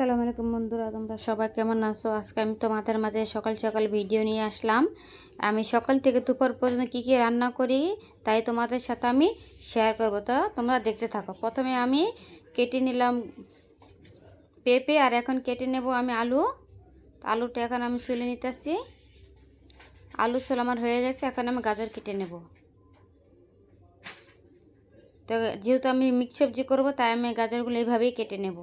আসসালামু আলাইকুম বন্ধুরা, তোমরা সবাই কেমন আছো? আজকে আমি তোমাদের মাঝে সকাল সকাল ভিডিও নিয়ে আসলাম। আমি সকাল থেকে দুপুর পর্যন্ত কী কী রান্না করি, তাই তোমাদের সাথে আমি শেয়ার করব। তো তোমরা দেখতে থাকো। প্রথমে আমি কেটে নিলাম পেঁপে, আর এখন কেটে নেব আমি আলু। আলুটা এখন আমি শুলে নিতেছি। আলু ছোল আমার হয়ে গেছে, এখন আমি গাজর কেটে নেব। তো যেহেতু আমি মিক্স সবজি করব, তাই আমি গাজরগুলো এইভাবেই কেটে নেব।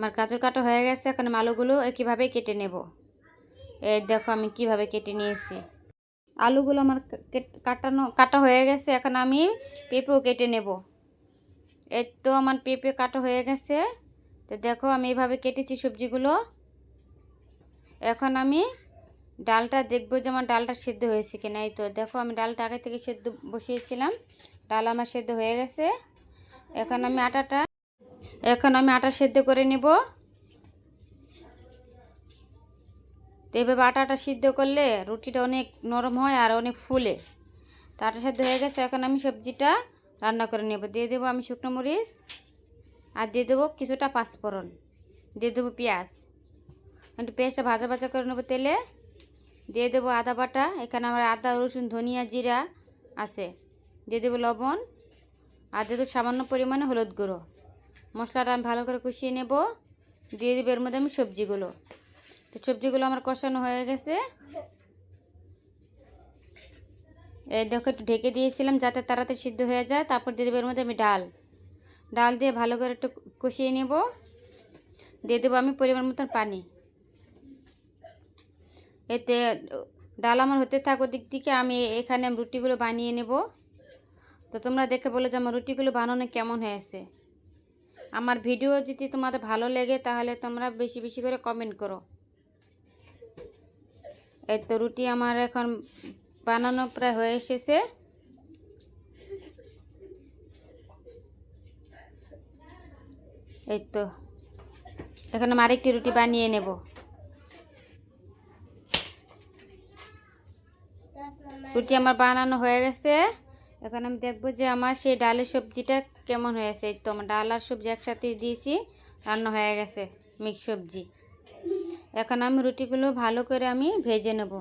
আমার গাজর কাটা হয়ে গেছে, এখন আলুগুলো কীভাবে কেটে নেব? এই দেখো আমি কীভাবে কেটে নিয়েছি। আলুগুলো আমার কেট- কাটানো, কাটা হয়ে গেছে, এখন আমি পেঁপেও কেটে নেব। এই তো আমার পেঁপে কাটা হয়ে গেছে, তো দেখো আমি এইভাবে কেটেছি সবজিগুলো। এখন আমি ডালটা দেখব যে আমার ডালটা সেদ্ধ হয়েছে কিনা। এই তো দেখো আমি ডালটা আগে থেকে সেদ্ধ বসিয়েছিলাম, ডাল আমার সেদ্ধ হয়ে গেছে। এখন আমি আটাটা এখন আমি আটা সেদ্ধ করে নেব। তো এভাবে আটাটা সিদ্ধ করলে রুটিটা অনেক নরম হয় আর অনেক ফুলে। তো আটা সেদ্ধ হয়ে গেছে, এখন আমি সবজিটা রান্না করে নেব। দিয়ে দেবো আমি শুকনো মরিচ আর দিয়ে দেবো কিছুটা পাঁচফোড়ন। দিয়ে দেবো পেঁয়াজ। একটু পেঁয়াজটা ভাজা ভাজা করে নেব তেলে। দিয়ে দেবো আদা বাটা, এখানে আমার আদা, রসুন, ধনিয়া, জিরা আছে। দিয়ে দেবো লবণ আর দিয়ে দেবো সামান্য পরিমাণে হলুদ গুঁড়ো। মশলাটা আমি ভালো করে কষিয়ে নেব। দিয়ে দেবো এর মধ্যে আমি সবজিগুলো। তো সবজিগুলো আমার কষানো হয়ে গেছে। এই দেখো, একটু ঢেকে দিয়েছিলাম যাতে তাড়াতাড়ি সিদ্ধ হয়ে যায়। তারপর দিয়ে দেবো এর মধ্যে আমি ডাল। ডাল দিয়ে ভালো করে একটু কষিয়ে নেব। দিয়ে দেবো আমি পরিমাণ মতন পানি। এতে ডাল আমার হতে থাকো দিক থেকে আমি এখানে রুটিগুলো বানিয়ে নেব। তো তোমরা দেখে বলো যে আমার রুটিগুলো বানানো কেমন হয়েছে। আমার ভিডিও যদি তোমাদের ভালো লেগে, তাহলে তোমরা বেশি বেশি করে কমেন্ট করো। এই তো রুটি আমার এখন বানানো প্রায় হয়ে এসেছে। এই তো, এখন আমি আরেকটি রুটি বানিয়ে নেব। রুটি আমার বানানো হয়ে গেছে। এখন আমি দেখব যে আমার সেই ডালের সবজিটা কেমন হয়েছে এই তো আমার ডাল আর সবজি একসাথে দিয়েছি, রান্না হয়ে গেছে মিক্স সবজি। এখন আমি রুটিগুলো ভালো করে আমি ভেজে নেব।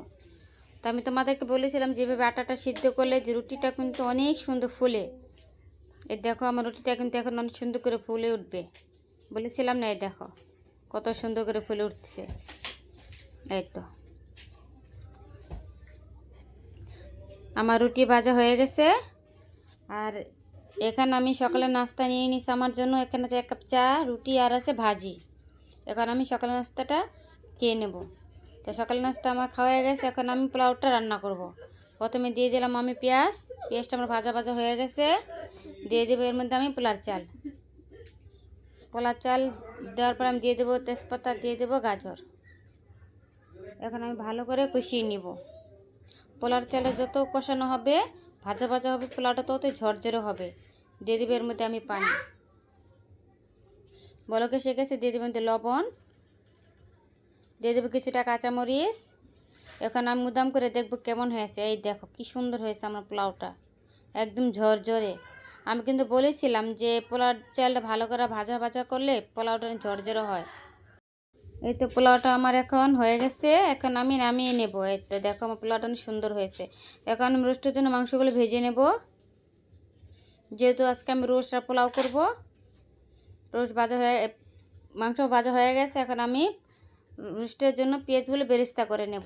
তো আমি তোমাদেরকে বলেছিলাম যেভাবে আটাটা সিদ্ধ করলে যে রুটিটা কিন্তু অনেক সুন্দর ফুলে। এই দেখো আমার রুটিটা কিন্তু এখন অনেক সুন্দর করে ফুলে উঠবে। বলেছিলাম না, এই দেখো কত সুন্দর করে ফুলে উঠছে। এই তো। আমার রুটি ভাজা হয়ে গেছে। আর এখানে আমি সকালে নাস্তা নিয়ে নিছি আমার জন্য। এখানে আছে এক কাপ চা, রুটি আর আছে ভাজি। এখন আমি সকালে নাস্তাটা খেয়ে নেব। তো সকালে নাস্তা আমার খাওয়া হয়ে গেছে। এখন আমি পোলাওটা রান্না করব। প্রথমে দিয়ে দিলাম আমি পেঁয়াজ। পেঁয়াজটা আমার ভাজা ভাজা হয়ে গেছে। দিয়ে দেবো এর মধ্যে আমি পোলার চাল। পোলার চাল দেওয়ার পর আমি দিয়ে দেবো তেজপাতা, দিয়ে দেবো গাজর। এখন আমি ভালো করে কষিয়ে নিব। পোলার চালে যত কষানো হবে, ভাজা ভাজা হবে পোলাওটা ততই ঝরঝরে হবে। দিয়ে দেবে এর মধ্যে আমি পানি। বলকে গেছে? দিয়ে দেবেন লবণ। দিয়ে দেবো কিছুটা কাঁচামরিচ। এখন আমি মুদাম করে দেখব কেমন হয়েছে। এই দেখো কি সুন্দর হয়েছে আমার পোলাওটা। একদম ঝরঝরে। আমি কিন্তু বলেছিলাম যে পোলার চালটা ভালো করে ভাজা ভাজা করলে পোলাওটা ঝরঝরে হয়। এই তো পোলাওটা আমার এখন হয়ে গেছে, এখন আমি নামিয়ে নেব। এই তো দেখো আমার পোলাওটা অনেক সুন্দর হয়েছে। এখন রোস্টের জন্য মাংসগুলো ভেজে নেব। যেহেতু আজকে আমি রোস্ট আর পোলাও করব, রোস্ট ভাজা হয়ে, মাংস ভাজা হয়ে গেছে, এখন আমি রোস্টের জন্য পেঁয়াজগুলো বেরেস্তা করে নেব।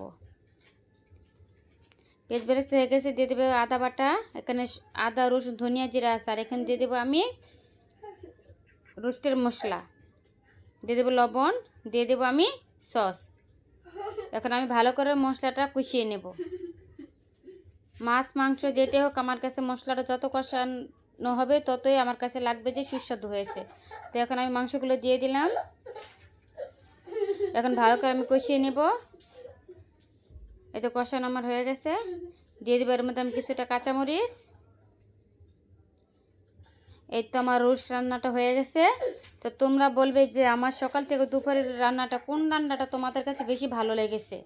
পেঁয়াজ বেরেস্তা হয়ে গেছে, দিয়ে দেবে আদা বাটা, এখানে আদা, রসুন, ধনিয়া, জিরা আছে, আর এখানে দিয়ে দেবো আমি রোস্টের মশলা। দিয়ে দেবো লবণ দিয়ে দেবো আমি সস। এখন আমি ভালো করে মশলাটা কষিয়ে নেব। মাছ, মাংস যেটাই হোক, আমার কাছে মশলাটা যত কষানো হবে, ততই আমার কাছে লাগবে যে সুস্বাদু হয়েছে। তো এখন আমি মাংসগুলো দিয়ে দিলাম। এখন ভালো করে আমি কষিয়ে নেব। এই তো কষানো আমার হয়ে গেছে। দিয়ে দেবো এর মধ্যে আমি কিছুটা কাঁচামরিচ। এই তো আমার রোজ রান্নাটা হয়ে গেছে। তো তোমরা বলবে যে আমার সকাল থেকে দুপুরের রান্নাটা কোন রান্নাটা তোমাদের কাছে বেশি ভালো লেগেছে?